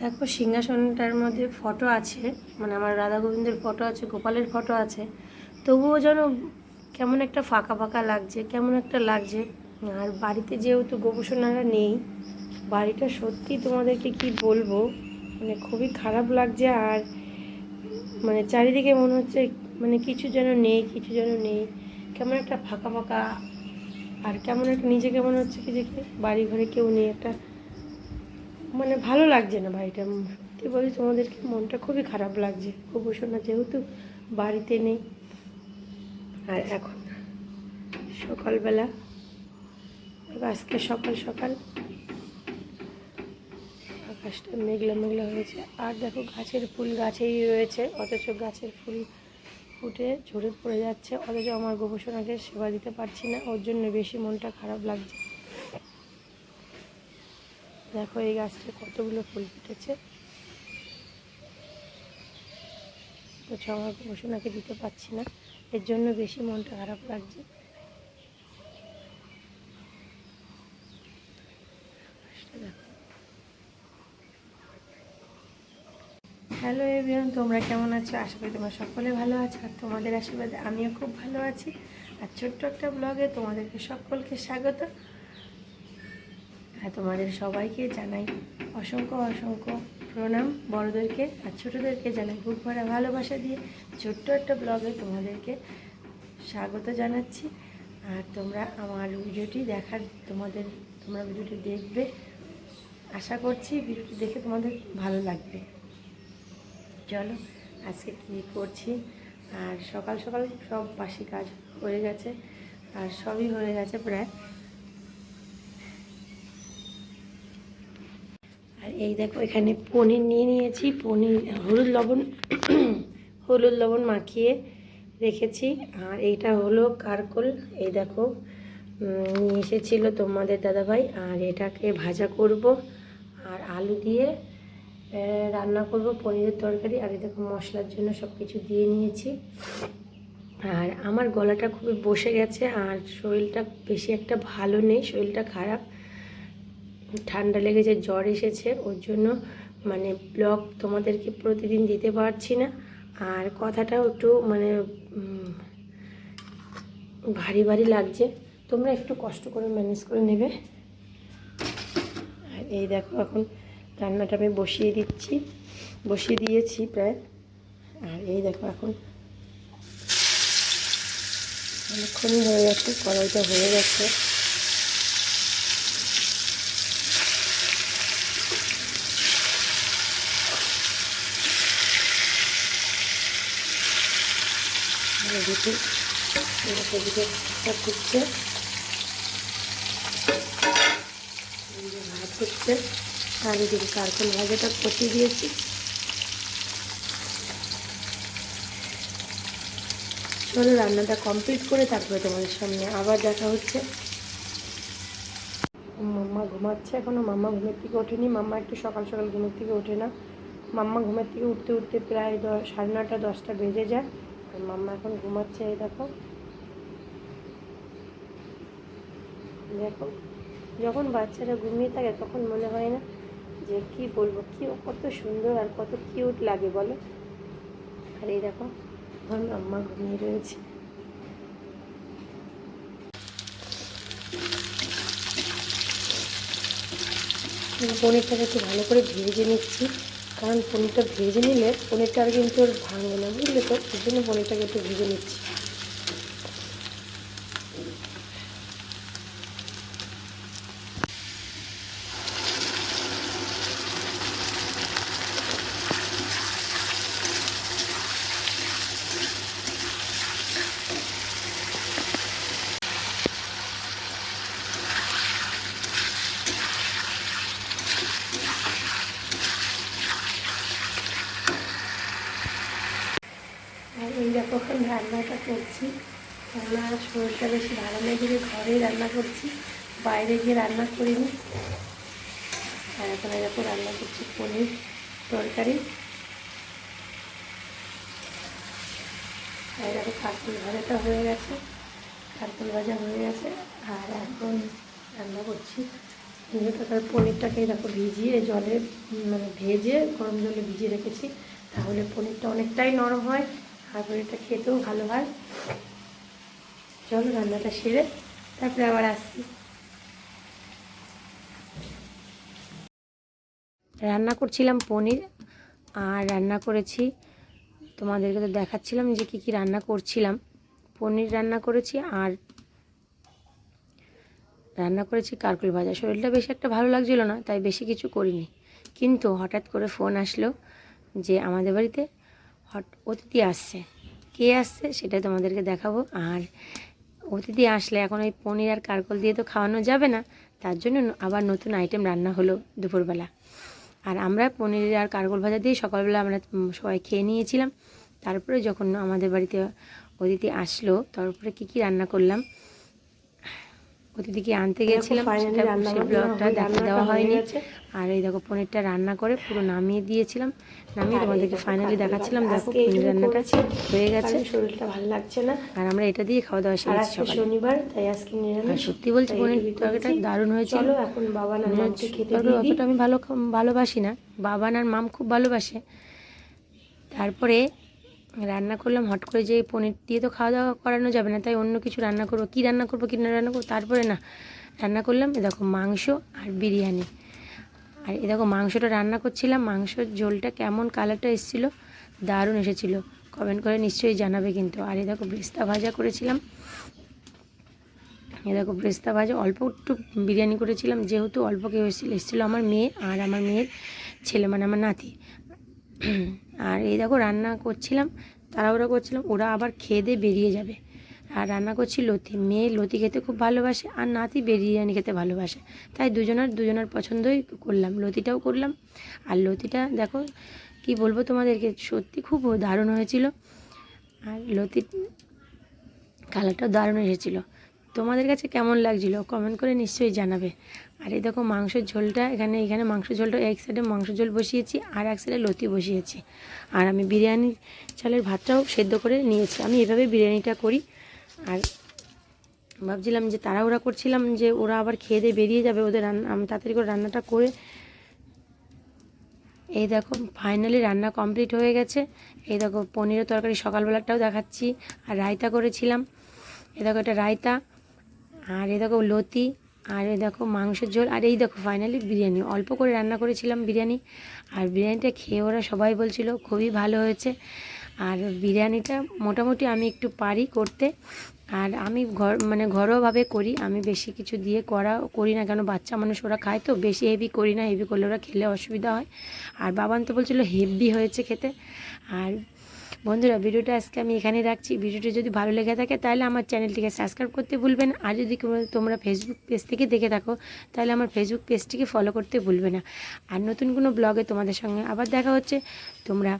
দেখো সিংহাসনটার মধ্যে ফটো আছে মানে আমার রাধা গোবিন্দের ফটো আছে, গোপালের ফটো আছে। তবুও যেন কেমন একটা ফাঁকা ফাঁকা লাগছে, কেমন একটা লাগছে। আর বাড়িতে যেহেতু গোপসোনারা নেই, বাড়িটা সত্যি তোমাদেরকে কি বলব? মানে খুবই খারাপ লাগছে আর মানে চারিদিকে মনে হচ্ছে মানে কিছু যেন নেই, কিছু যেন নেই। কেমন একটা ফাঁকা ফাঁকা, আর কেমন একটা নিজেকে মনে হচ্ছে কি যে বাড়ি ঘরে কেউ নেই, একটা মানে ভালো লাগছে না উম, সত্যি বলি তোমাদেরকে মনটা খুবই খারাপ লাগছে। গোপসোনা যেহেতু বাড়িতে নেই আর এখন সকালবেলা আজকে সকাল সকাল আকাশটা মেঘলা মেঘলা হয়েছে। আর দেখো গাছের ফুল গাছেই রয়েছে অথচ গাছের ফুল ফুটে ঝরে পড়ে যাচ্ছে অথচ আমার গোপসোনাকে সেবা দিতে পারছি না ওর জন্য বেশি মনটা খারাপ লাগছে। দেখো এই গাছটা কতগুলো ফুল ফুটেছে। অথচ আমার গোপসোনাকে দিতে পারছি না, এর জন্য বেশি মনটা খারাপ লাগছে। হ্যালো এভরিওয়ান, তোমরা কেমন আছো? আশা করি তোমরা সকলে ভালো আছো আর তোমাদের আশীর্বাদে আমিও খুব ভালো আছি। আর ছোট্ট একটা ব্লগে তোমাদেরকে সকলকে স্বাগত। আর তোমাদের সবাইকে জানাই অসংখ্য অসংখ্য প্রণাম। বড়োদেরকে আর ছোটোদেরকে জানাই বুক ভরা ভালোবাসা দিয়ে ছোট্ট একটা ব্লগে তোমাদেরকে স্বাগত জানাচ্ছি। আর তোমরা আমার ভিডিওটি দেখার, তোমাদের, তোমরা ভিডিওটি দেখবে। আশা করছি ভিডিওটি দেখে তোমাদের ভালো লাগবে। চলো, আজকে কী করছি? আর সকাল সকাল সব বাসি কাজ হয়ে গেছে, আর সবই হয়ে গেছে প্রায়। এই দেখো, এখানে পনির নিয়ে নিয়েছি। পনির, হলুদ লবণ হলুদ লবণ মাখিয়ে রেখেছি। আর এইটা হলো কারকল। এই দেখো নিয়ে এসেছিল তোমাদের দাদাভাই। আর এটাকে ভাজা করব। আর আলু দিয়ে রান্না করব পনিরের তরকারি। আর এই দেখো, মশলার জন্য সব কিছু দিয়ে নিয়েছি। আর আমার গলাটা খুবই বসে গেছে। আর শরীরটা বেশি একটা ভালো নেই, শরীরটা খারাপ। ঠান্ডা লেগেছে, জ্বর এসেছে, ওর জন্য মানে ব্লগ তোমাদেরকে প্রতিদিন দিতে পারছি না। আর কথাটাও একটু মানে ভারী ভারী লাগছে। তোমরা একটু কষ্ট করে ম্যানেজ করে নেবে। আর এই দেখো এখন রান্নাটা আমি বসিয়ে দিচ্ছি, বসিয়ে দিয়েছি প্রায়। আর এই দেখো এখন অনেকক্ষণই হয়ে গেছে, কড়াইটা হয়ে গেছে। এদিকে ভাতটা ফুটছে এদিকে ভাত ফুটছে আর এদিকে কারকল ভাজাটা কষিয়ে দিয়েছি। চলো রান্নাটা কমপ্লিট করে তারপরে তোমাদের সামনে আবার দেখা হচ্ছে। মাম্মা ঘুমাচ্ছে এখনও। মাম্মা ঘুমের থেকে ওঠেনি। মাম্মা একটু সকাল সকাল ঘুমের থেকে ওঠে না। মাম্মা ঘুমের থেকে উঠতে উঠতে প্রায় দশ সাড়ে নটা দশটা বেজে যায়। মাম্মা এখন ঘুমাচ্ছে, এই দেখো। দেখো, যখন বাচ্চারা ঘুমিয়ে থাকে তখন মনে হয় না যে কি বলব, কি কত সুন্দর আর কত কিউট লাগে, বলো? আর এই দেখো, আমার মাম্মা ঘুমিয়ে রয়েছে। পনিরটাকে একটু ভালো করে ভেজে নিচ্ছি। কারণ পনিরটা ভেজে নিলে পনিরটা আর কিন্তু ভাঙবে না, বুঝলে তো? সেই জন্য পনিরটাকে একটু ভেজে নিচ্ছি। এখন রান্নাটা করছি। রান্না শরীরটা বেশি ভালো নেই দেখে ঘরেই রান্না করছি, বাইরে গিয়ে রান্না করিনি। আর এখন দেখো রান্না করছি পনির তরকারি। আর এই দেখো কারকুল ভাজাটা হয়ে গেছে। কারকুল ভাজা হয়ে গেছে। আর এখন রান্না করছি তারপরে পনিরটাকে এরকম ভিজিয়ে জলে মানে ভেজে গরম জলে ভিজিয়ে রেখেছি। তাহলে পনিরটা অনেকটাই নরম হয়। পনিরটা খেতেও ভালো হয়। চলো রান্নাটা সেরে তারপরে আবার আসছি। রান্না করছিলাম পনির আর রান্না করেছি, তোমাদেরকে তো দেখাচ্ছিলাম যে কী কী রান্না করছিলাম। পনির রান্না করেছি আর রান্না করেছি কারকুল ভাজা। শরীরটা বেশি একটা ভালো লাগছিল না, তাই বেশি কিছু করিনি। কিন্তু হঠাৎ করে ফোন আসলো যে আমাদের বাড়িতে হট অতিথি আসছে। কে আসছে সেটা তোমাদেরকে দেখাবো। আর অতিথি আসলে এখন ওই পনির আর কারকল দিয়ে তো খাওয়ানো যাবে না। তার জন্য আবার নতুন আইটেম রান্না হলো দুপুরবেলা। আর আমরা পনির আর কারকল ভাজা দিয়ে সকালবেলা আমরা সবাই খেয়ে নিয়েছিলাম। তারপরে যখন আমাদের বাড়িতে অতিথি আসলো, তারপরে কী কী রান্না করলাম? অতিথিকে আনতে গেছিলাম সেটা সেই ব্লগটা দেখা দেওয়া হয়নি। আর এই দেখো পনিরটা রান্না করে পুরো নামিয়ে দিয়েছিলাম। নামিয়ে তোমাদেরকে ফাইনালি দেখাচ্ছিলাম। দেখো পনির রান্নাটা হয়ে গেছে। শরীরটা ভালো লাগছে না। আর আমরা এটা দিয়ে খাওয়া দাওয়া সেরেছি সকালে। শনিবার তাই আজকে নিরামিষ। সত্যি বলছি পনির তরকারিটা দারুণ হয়েছিল। এখন বাবা না খেতে অতটা আমি ভালো ভালোবাসি না। বাবান আর মাম খুব ভালোবাসে। তারপরে রান্না করলাম, হট করে যে পনির দিয়ে তো খাওয়া দাওয়া করানো যাবে না, তাই অন্য কিছু রান্না করব। কী রান্না করব, কী না রান্না করব, তারপরে না, রান্না করলাম, এ দেখো মাংস আর বিরিয়ানি। আর এ দেখো মাংসটা রান্না করছিলাম, মাংসর ঝোলটা কেমন কালারটা এসেছিল, দারুণ এসেছিল। কমেন্ট করে নিশ্চয়ই জানাবে কিন্তু। আর এ দেখো ব্রেস্তা ভাজা করেছিলাম। এ দেখো ব্রেস্তা ভাজা, অল্প একটু বিরিয়ানি করেছিলাম, যেহেতু অল্প কেউ এসেছিল এসেছিল আমার মেয়ে আর আমার মেয়ের ছেলে মানে আমার নাতি। আর এই দেখো রান্না করছিলাম, তাড়াহুড়ো করছিলাম, ওরা আবার খেয়ে দিয়ে বেরিয়ে যাবে। আর রান্না করছি লতি। মেয়ে লতি খেতে খুব ভালোবাসে আর নাতি বিরিয়ানি খেতে ভালোবাসে। তাই দুজনের দুজনের পছন্দই করলাম, লতিটাও করলাম। আর লতিটা দেখো কি বলব তোমাদেরকে, সত্যি খুব দারুণ হয়েছিল। আর লতি কালারটাও দারুণ এসেছিল। তোমাদের কাছে কেমন লাগছিল? কমেন্ট করে নিশ্চয়ই জানাবে। আর এই দেখো মাংসের ঝোলটা, এখানে এখানে মাংসের ঝোলটা, এক সাইডে মাংস ঝোল বসিয়েছি আর এক সাইডে লতি বসিয়েছি। আর আমি বিরিয়ানি চালের ভাতটাও সেদ্ধ করে নিয়েছি। আমি এভাবে বিরিয়ানিটা করি। আর ভাবছিলাম যে তাড়াহুড়া করছিলাম যে ওরা আবার খেয়ে দিয়ে বেরিয়ে যাবে ওদের রান্না, আমি তাড়াতাড়ি করে রান্নাটা করে এই দেখো ফাইনালি রান্না কমপ্লিট হয়ে গেছে। এই দেখো পনিরের তরকারি সকালবেলাটাও দেখাচ্ছি। আর রায়তা করেছিলাম। এই দেখো এটা রায়তা। আর এই দেখো লতি, আর এই দেখো মাংসের ঝোল, আর এই দেখো ফাইনালি বিরিয়ানি। অল্প করে রান্না করেছিলাম বিরিয়ানি, আর বিরিয়ানিটা খেয়ে ওরা সবাই বলছিল খুবই ভালো হয়েছে। আর বিরিয়ানিটা মোটামুটি আমি একটু পারি করতে, আর আমি ঘর মানে ঘরোয়াভাবে করি, আমি বেশি কিছু দিয়ে করা করি না, কেন বাচ্চা মানুষ ওরা খায় তো, বেশি হেভি করি না হেভি করলে ওরা খেলে অসুবিধা হয়। আর বাবান তো বলছিল হেভি হয়েছে খেতে, আর বন্ধুরা, ভিডিওটা আজকে আমি এখানে রাখছি। ভিডিওটি যদি ভালো লেগে থাকে, তাহলে আমার চ্যানেলটিকে সাবস্ক্রাইব করতে ভুলবে না। আর যদি তোমরা ফেসবুক পেজ থেকে দেখে থাকো, তাহলে আমার ফেসবুক পেজটিকে ফলো করতে ভুলবে না। আর নতুন কোনো ব্লগে তোমাদের সঙ্গে আবার দেখা হচ্ছে। তোমরা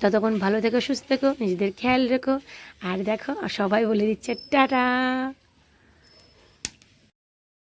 ততক্ষণ ভালো থেকো, সুস্থ থেকো, নিজেদের খেয়াল রেখো। আর দেখো, সবাই বলে দিচ্ছে, টাটা!